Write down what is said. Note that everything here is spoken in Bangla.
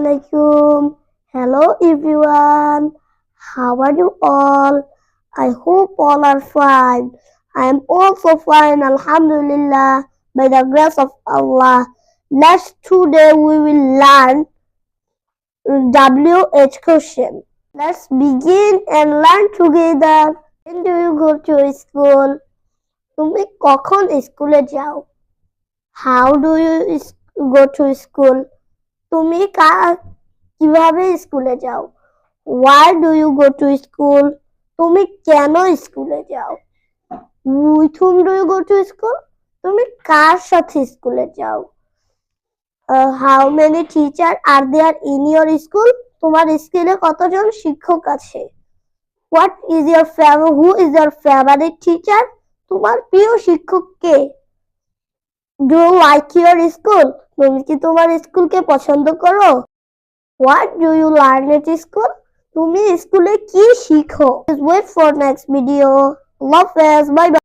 Assalamualaikum. Hello everyone. How are you all? I hope all are fine. I am also fine, Alhamdulillah, by the grace of Allah. Next today we will learn WH question. Let's begin and learn together. When do you go to school? তুমি কখন স্কুলে যাও how do you go to school তুমি কীভাবে স্কুলে যাও? Why do you go to school তুমি কেন স্কুলে যাও? With whom do you go to school তুমি কার সাথে স্কুলে যাও? How many teacher are there in your school তোমার স্কুলে কতজন শিক্ষক আছে? What is your who is your favourite teacher তোমার প্রিয় শিক্ষক কে? ডু লাইক ইউর স্কুল তুমি কি তোমার স্কুলকে পছন্দ করো? What do you learn at school তুমি স্কুলে কি শিখো? Wait for next video love bye bye